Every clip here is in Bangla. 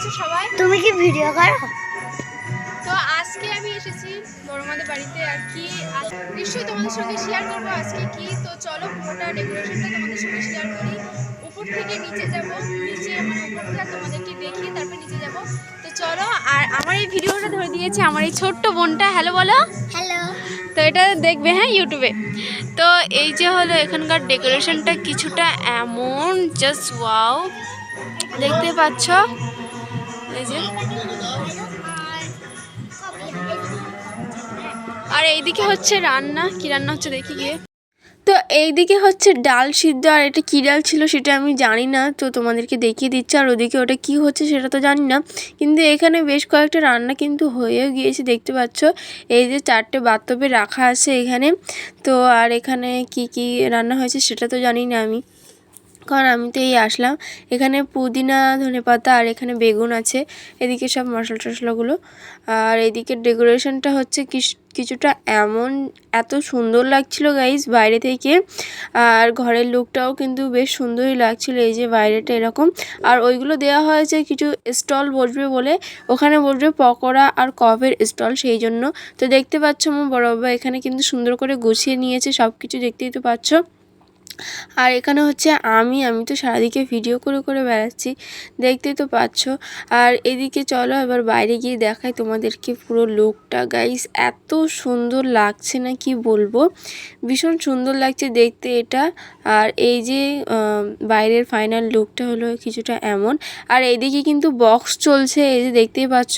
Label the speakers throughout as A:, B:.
A: আছো সবাই?
B: তুমি কি ভিডিও করো?
A: তো আজকে আমি এসেছি বড়মাদের বাড়িতে আর কি নিশ্চয়ই তোমাদের সঙ্গে শেয়ার করব আজকে কি। তো চলো পুরোটা ডেকোরেশনটা তোমাদের সঙ্গে শেয়ার করি। উপর থেকে নিচে যাব নিচে মানে উপরটা তোমাদেরকে দেখি তারপর নিচে যাব। তো চলো আর আমার এই ভিডিওটা ধরে দিয়েছে আমার এই ছোট্ট বোনটা হ্যালো বলো।
B: হ্যালো
A: তো এটা দেখবে হ্যাঁ ইউটিউবে তো এই যে হলো এখানকার ডেকোরেশনটা কিছুটা এমন জাস্ট ওয়াও দেখতে পাচ্ছ। আর এইদিকে হচ্ছে রান্না। কি রান্না হচ্ছে দেখি গিয়ে। তো এইদিকে হচ্ছে ডাল সিদ্ধ, আর এটা কী ডাল ছিল সেটা আমি জানি না। তো তোমাদেরকে দেখিয়ে দিচ্ছে, আর ওদিকে ওটা কি হচ্ছে সেটা তো জানি না। কিন্তু এখানে বেশ কয়েকটা রান্না কিন্তু হয়েও গিয়েছে, দেখতে পাচ্ছ। এই যে চারটে বাতবে রাখা আছে এখানে। তো আর এখানে কি কি রান্না হয়েছে সেটা তো জানি না আমি। কারণ আমি তো এই আসলাম। এখানে পুদিনা ধনেপাতা আর এখানে বেগুন আছে। এদিকে সব মশলা টশলাগুলো আর এদিকে ডেকোরেশনটা হচ্ছে কিছুটা এমন, এত সুন্দর লাগছিল গাইজ বাইরে থেকে। আর ঘরের লুকটাও কিন্তু বেশ সুন্দরই লাগছিল, এই যে বাইরেটা এরকম। আর ওইগুলো দেওয়া হয়েছে কিছু স্টল বসবে বলে। ওখানে বসবে পকোড়া আর কফের স্টল সেই জন্য। তো দেখতে পাচ্ছ আমার বড় বাবা এখানে কিন্তু সুন্দর করে গুছিয়ে নিয়েছে সব কিছু দেখতেই তো পাচ্ছ। আর এখানে হচ্ছে আমি আমি তো সারাদিকে ভিডিও করে করে বেড়াচ্ছি, দেখতেই তো পাচ্ছ। আর এদিকে চলো এবার বাইরে গিয়ে দেখাই তোমাদেরকে পুরো লুকটা গাইস এত সুন্দর লাগছে না কি বলব? ভীষণ সুন্দর লাগছে দেখতে এটা। আর এই যে বাইরের ফাইনাল লুকটা হলো কিছুটা এমন। আর এইদিকে কিন্তু বক্স চলছে, এই যে দেখতেই পাচ্ছ।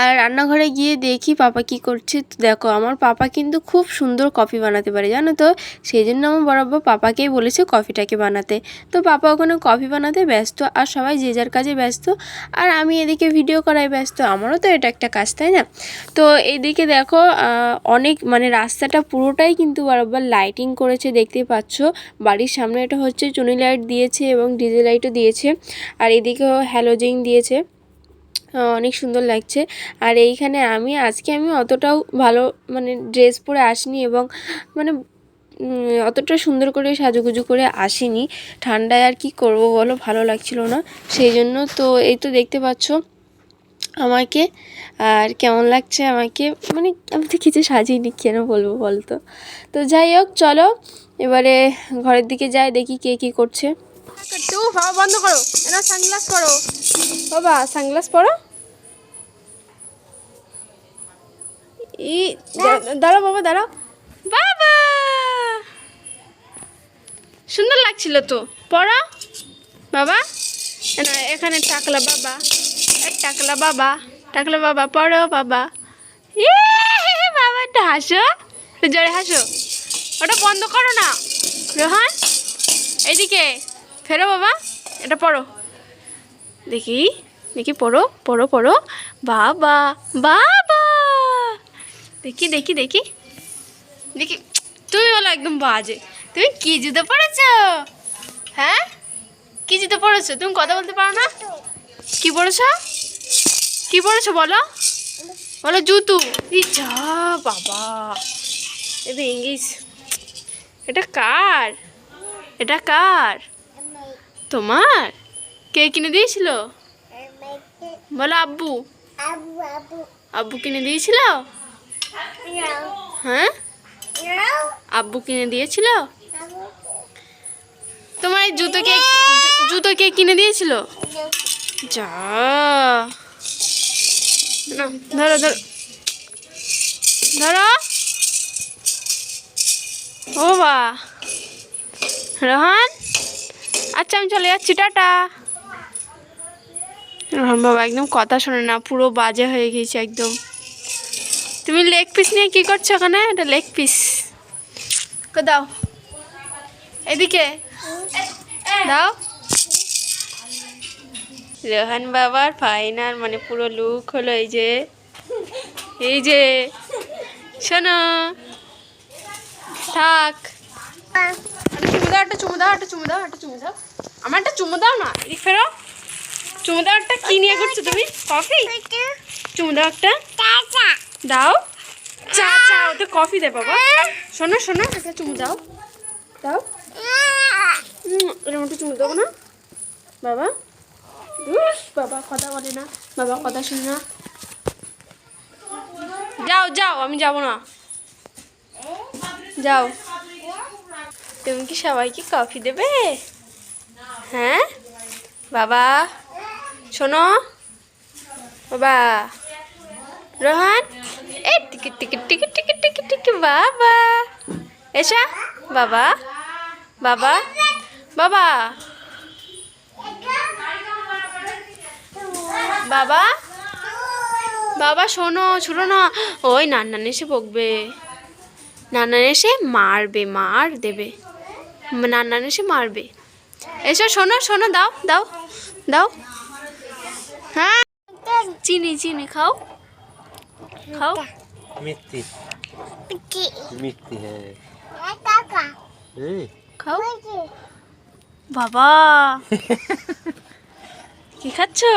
A: আর রান্নাঘরে গিয়ে দেখি পাপা কি করছে। তো দেখো, আমার পাপা কিন্তু খুব সুন্দর কফি বানাতে পারে, জানো তো? সেই জন্য আমার বরাবর পাপাকেই বলেছে কফিটাকে বানাতে। তো পাপা ওখানে কফি বানাতে ব্যস্ত, আর সবাই যে যার কাজে ব্যস্ত, আর আমি এদিকে ভিডিও করায় ব্যস্ত। আমারও তো এটা একটা কাজ, তাই না? তো এদিকে দেখো অনেক মানে রাস্তাটা পুরোটাই কিন্তু বরাবর লাইটিং করেছে, দেখতে পাচ্ছ? বাড়ির সামনে এটা হচ্ছে চুনি লাইট দিয়েছে এবং ডিজে লাইটও দিয়েছে। আর এদিকেও হ্যালোজিং দিয়েছে। অনেক সুন্দর লাগছে। আর এইখানে আমি, আজকে আমি অতটাও ভালো মানে ড্রেস পরে আসিনি এবং মানে অতটা সুন্দর করে সাজুগুজু করে আসিনি। ঠান্ডায় আর কি করব বলো, ভালো লাগছিল না। সেই জন্য তো এই তো দেখতে পাচ্ছ আমাকে। আর কেমন লাগছে আমাকে? মানে আমি তো কিছু সাজিনি, কেন বলব বলতো? তো যাই হোক, চলো, এবারে ঘরের দিকে যাই, দেখি কে কী করছে। বাবা বন্ধ করো। এনা সানগ্লাস পরো। বাবা সানগ্লাস পরো? ই দাঁড়াও বাবা দাঁড়াও। বাবা! সুন্দর লাগছিল তো। পড়ো। বাবা। এখানে টাকলা বাবা। টাকলা বাবা। টাকলা বাবা পড়ো বাবা। ইয়ে, বাবা একটু হাসো। জোরে হাসো। ওটা বন্ধ করো না। রোহান এইদিকে ফেরো বাবা, এটা পড়ো। দেখি দেখি পড়ো পড়ো পড়ো। বাবা বাবা! দেখি দেখি দেখি। দেখি, তুমি বলো একদম বাজে। তুমি কি জুতো পড়েছো? হ্যাঁ? কি জুতো পড়েছো? তুমি কথা বলতে পারো না? কি পড়েছো? কি পড়েছো বলো? বলো জুতো। যা বাবা। এটা ইংলিশ এটা কার? এটা কার? তোমার? কে কিনে দিয়েছিল? বলো আব্বু।
B: আবু আবু
A: আব্বু কিনে দিয়েছিল? হ্যাঁ? আব্বু কিনে দিয়েছিল? তোমার এই জুতো কে জুতো কে কিনে দিয়েছিল? যা। ধরো ধরো। ধরো। ও বা। রোহান? আচ্ছা আমি চলে যাচ্ছি, টাটা। রোহান বাবা, একদম কথা শোনে না, পুরো বাজে হয়ে গেছে একদম। তুমি লেগ পিস নিয়ে কি করছ ওখানে? এটা লেগ পিস দাও। এদিকে। দাও। রোহান বাবার ফাইনাল মানে পুরো লুক হলো এই যে। এই যে। শোনো। থাক। চুমু একটা চুমু একটা চুমু একটা চুমু দাও আমার একটা চুমু দাও না, এদিক ফেরো। একটা কি নিয়ে তুমি? কফি? চুমু দাও। একটা দাও চা চা, ওতে কফি দে বাবা। শোনো শোনো একটা চুমু দাও। দাও এরকম চুমু দেবো না। বাবা। বাবা, কথা বলে না। বাবা, কথা শুনে না। যাও যাও, আমি যাব না। যাও। তুমি কি সবাইকে কফি দেবে? হ্যাঁ? বাবা, শোনো। বাবা, রোহান। এই ticket ticket ticket ticket ticket ticket বাবা। এসা, বাবা। বাবা বাবা। বাবা বাবা, শোনো শোনো না। ওই নান্নান এসে বকবে। নান্নান এসে মারবে, মার দেবে। নান্নান এসে মারবে। এসো শোনো শোনো দাও দাও দাও। হ্যাঁ চিনি চিনি খাও। খাও।
B: কি
C: মিথ্যি হ্যাঁ।
A: খাও। বাবা। কি খাচ্ছো?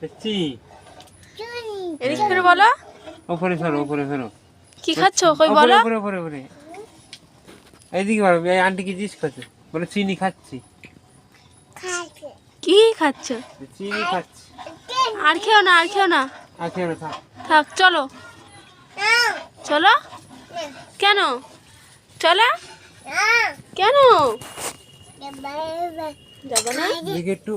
C: দেখছি
A: এদিকে করে বলো।
C: ওপরে ফেরো ওপরে ফেরো
A: কি খাচ্ছো? কই বলো।
C: ওপরে ওপরে ওপরে। এইদিকে বলো এই আন্টিকে জিজ্ঞেস করছে বলে চিনি খাচ্ছি।
B: খাচ্ছে।
A: কি খাচ্ছো?
C: চিনি খাচ্ছি।
A: আর খেও না আর খেও না।
C: আর খেয়ে থাক।
A: থাক চলো। চলো? কেন? চলো? কেন? যাব না?
C: একটু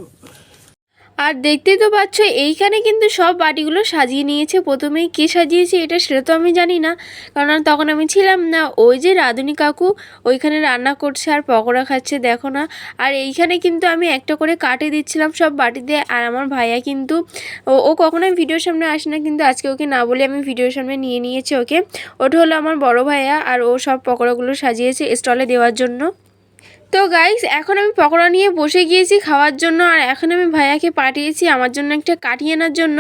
A: আর দেখতেই তো পাচ্ছ, এইখানে কিন্তু সব বাটিগুলো সাজিয়ে নিয়েছে। প্রথমেই কে সাজিয়েছে এটা সেটা তো আমি জানি না, কারণ তখন আমি ছিলাম না। ওই যে রাঁধুনি কাকু, ওইখানে রান্না করছে আর পকোড়া খাচ্ছে, দেখো না। আর এইখানে কিন্তু আমি একটা করে কাটে দিচ্ছিলাম সব বাটিতে, আর আমার ভাইয়া কিন্তু ও কখনোই ভিডিওর সামনে আসে না, কিন্তু আজকে ওকে না বলে আমি ভিডিওর সামনে নিয়ে নিয়েছি ওকে। ওটা হলো আমার বড় ভাইয়া, আর ও সব পকোড়াগুলো সাজিয়েছে স্টলে দেওয়ার জন্য। তো গাইস এখন আমি পকোড়া নিয়ে বসে গিয়েছি খাওয়ার জন্য আর এখন আমি ভাইয়াকে পাঠিয়েছি আমার জন্য একটা কাটি আনার জন্য।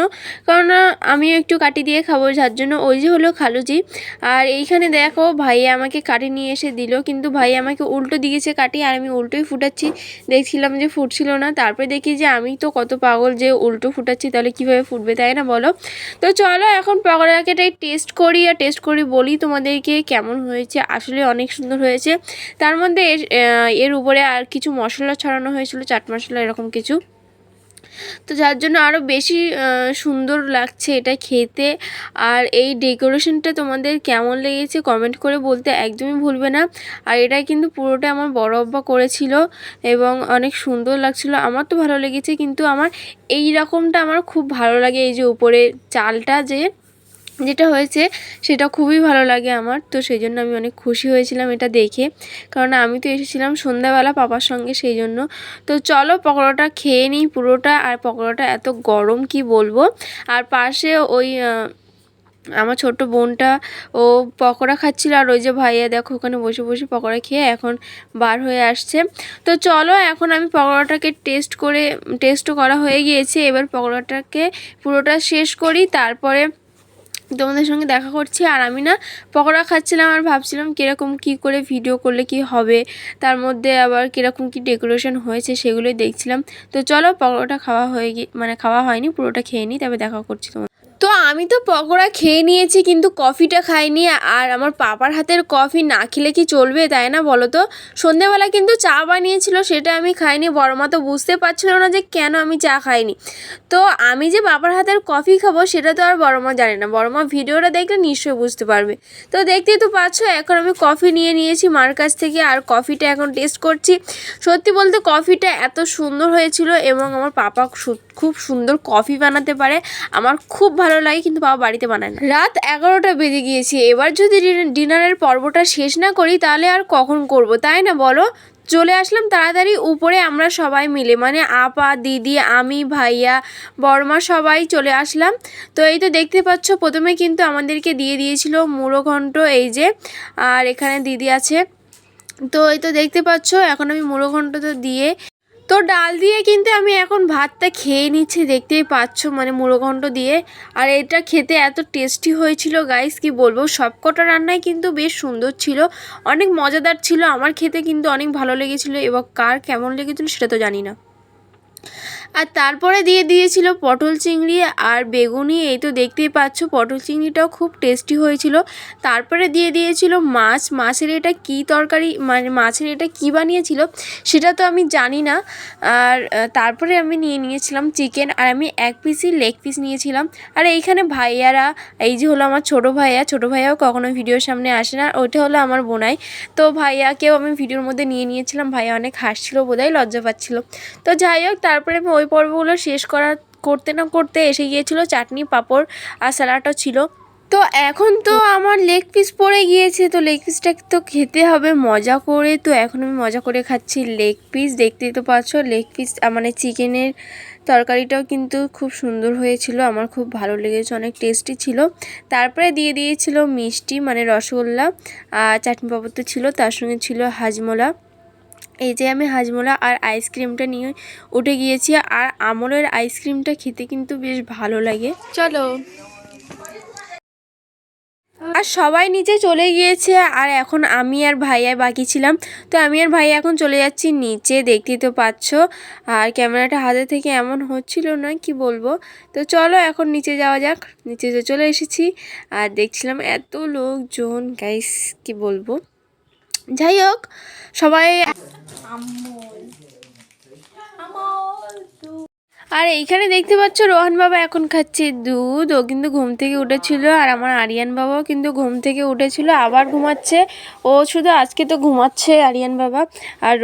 A: কারণ আমিও একটু কাটি দিয়ে খাব, যার জন্য ওই যে হলো খালুজি। আর এইখানে দেখো, ভাইয়া আমাকে কাটি নিয়ে এসে দিল, কিন্তু ভাই আমাকে উল্টো দিয়েছে কাটি আর আমি উল্টোই ফুটাচ্ছি। দেখছিলাম যে ফুটছিল না, তারপরে দেখি যে আমি তো কত পাগল যে উল্টো ফুটাচ্ছি, তাহলে কীভাবে ফুটবে তাই না বলো? তো চলো, এখন পকোড়াকে টেস্ট করি আর টেস্ট করি বলি তোমাদেরকে কেমন হয়েছে। আসলে অনেক সুন্দর হয়েছে। তার মধ্যে এর উপরে আর কিছু মশলা ছড়ানো হয়েছিল, চাট মশলা, এরকম কিছু। তো যার জন্য আরও বেশি সুন্দর লাগছে এটা খেতে। আর এই ডেকোরেশনটা তোমাদের কেমন লেগেছে কমেন্ট করে বলতে একদমই ভুলবে না। আর এটা কিন্তু পুরোটা আমার বড় আব্বা করেছিল এবং অনেক সুন্দর লাগছিল। আমার তো ভালো লেগেছে, কিন্তু আমার এই রকমটা আমার খুব ভালো লাগে, এই যে উপরে চালটা যে যেটা হয়েছে, সেটা খুবই ভালো লাগে আমার। তো সেই জন্য আমি অনেক খুশি হয়েছিলাম এটা দেখে। কারণ আমি তো এসেছিলাম সন্ধ্যাবেলা পাপার সঙ্গে সেই জন্য। তো চলো পকোড়াটা খেয়ে নিই পুরোটা। আর পকোড়াটা এত গরম, কি বলব? আর পাশে ওই আমার ছোট্ট বোনটা, ও পকোড়া খাচ্ছিল। আর ওই যে ভাইয়া দেখো, ওখানে বসে বসে পকোড়া খেয়ে এখন বার হয়ে আসছে। তো চলো, এখন আমি পকোড়াটাকে টেস্ট করে, টেস্টও করা হয়ে গিয়েছে। এবার পকোড়াটাকে পুরোটা শেষ করি। তারপরে তোমাদের সঙ্গে দেখা করছি, আর আমি না পকোড়া খাচ্ছিলাম আর ভাবছিলাম কীরকম কী করে ভিডিও করলে কি হবে, তার মধ্যে আবার কীরকম কি ডেকোরেশন হয়েছে সেগুলোই দেখছিলাম। তো চলো পকোড়াটা খাওয়া হয়ে গিয়ে মানে খাওয়া হয়নি, পুরোটা খেয়ে নিই তবে দেখা করছি তোমার তো আমি তো পকোড়া খেয়ে নিয়েছি, কিন্তু কফিটা খাইনি, আর আমার পাপার হাতের কফি না খেলে কি চলবে, তাই না বলো তো? সন্ধেবেলা কিন্তু চা বানিয়েছিল, সেটা আমি খাইনি, বড় মা তো বুঝতে পারছিল না যে কেন আমি চা খাইনি। তো আমি যে বাবার হাতের কফি খাব, সেটা তো আর বড় মা জানে না। বড় মা ভিডিওটা দেখলে নিশ্চয়ই বুঝতে পারবে। তো দেখতেই তো পাচ্ছ, এখন আমি কফি নিয়ে নিয়েছি মার কাছ থেকে আর কফিটা এখন টেস্ট করছি। সত্যি বলতে কফিটা এত সুন্দর হয়েছিল এবং আমার পাপা খুব সুন্দর কফি বানাতে পারে। আমার খুব ভালো লাগে, কিন্তু বাবা বাড়িতে বানায় না। রাত এগারোটা বেজে গিয়েছে, এবার যদি ডিন- ডিনারের পর্বটা শেষ না করি, তাহলে আর কখন করব, তাই না বলো? চলে আসলাম তাড়াতাড়ি উপরে আমরা সবাই মিলে। মানে আপা, দিদি, আমি, ভাইয়া, বড়মা সবাই চলে আসলাম। তো এই তো দেখতে পাচ্ছ, প্রথমে কিন্তু আমাদেরকে দিয়ে দিয়েছিল মুড়ো ঘন্ট এই যে, আর এখানে দিদি আছে। তো এই তো দেখতে পাচ্ছ, এখন আমি মুড়ো ঘন্ট তো দিয়ে তো ডাল দিয়ে কিন্তু আমি এখন ভাতটা খেয়ে নিচ্ছি, দেখতেই পাচ্ছ মানে মুড়োঘণ্ট দিয়ে। আর এটা খেতে এত টেস্টি হয়েছিল গাইস কি বলব, সবকটা রান্নাই কিন্তু বেশ সুন্দর ছিল। অনেক মজাদার ছিল, আমার খেতে কিন্তু অনেক ভালো লেগেছিলো, এবং কার কেমন লেগেছিলো সেটা তো জানি না। আর তারপরে দিয়ে দিয়েছিল পটল চিংড়ি আর বেগুনি। এই তো দেখতেই পাচ্ছ, পটল চিংড়িটাও খুব টেস্টি হয়েছিল। তারপরে দিয়ে দিয়েছিল মাছ। মাছের এটা কী তরকারি? মানে মাছের এটা কী বানিয়েছিল সেটা তো আমি জানি না। আর তারপরে আমি নিয়ে নিয়েছিলাম চিকেন আর আমি এক পিসই লেগ পিস নিয়েছিলাম। আর এইখানে ভাইয়ারা, এই যে হলো আমার ছোটো ভাইয়া, ছোটো ভাইয়াও কখনো ভিডিওর সামনে আসে না, ওইটা হলো আমার বোনাই। তো ভাইয়াকেও আমি ভিডিওর মধ্যে নিয়ে নিয়েছিলাম। ভাইয়া অনেক হাসছিল বোধহয়, লজ্জা পাচ্ছিল। তো যাই হোক, তারপরে আমি ওই পর্বগুলো শেষ করার করতে না করতে এসে গিয়েছিল, চাটনি, পাঁপড় আর স্যালাডও ছিল। তো এখন তো আমার লেগ পিস পড়ে গিয়েছে, তো লেগ পিসটা তো খেতে হবে, মজা করে। তো এখন আমি মজা করে খাচ্ছি লেগ পিস দেখতেই তো পাচ্ছ লেগ পিস মানে চিকেনের তরকারিটাও কিন্তু খুব সুন্দর হয়েছিল, আমার খুব ভালো লেগেছে, অনেক টেস্টি ছিল। তারপরে দিয়ে দিয়েছিল মিষ্টি মানে রসগোল্লা, আর চাটনি পাপড় তো ছিল, তার সঙ্গে ছিল হাজমোলা। এই যে আমি হাজমোলা আর আইসক্রিমটা নিয়ে উঠে গিয়েছি আর আমলের আইসক্রিমটা খেতে কিন্তু বেশ ভালো লাগে। চলো। আর সবাই নিচে চলে গিয়েছে আর এখন আমি আর ভাইয়া বাকি ছিলাম। তো আমি আর ভাইয়া এখন চলে যাচ্ছি নিচে, দেখতেই তো পাচ্ছ। আর ক্যামেরাটা হাতে থেকে এমন হচ্ছিল না, কি বলব? তো চলো এখন নিচে যাওয়া যাক। নিচে চলে এসেছি আর দেখছিলাম এত লোকজন গাইস কি বলব? যাই হোক, সবাই আর এইখানে দেখতে পাচ্ছ রোহান বাবা এখন খাচ্ছে দুধ। ও কিন্তু ঘুম থেকে উঠেছিল আর আমার আরিয়ান বাবাও কিন্তু ঘুম থেকে উঠেছিল, আবার ঘুমাচ্ছে। ও শুধু আজকে তো ঘুমাচ্ছে আরিয়ান বাবা। আর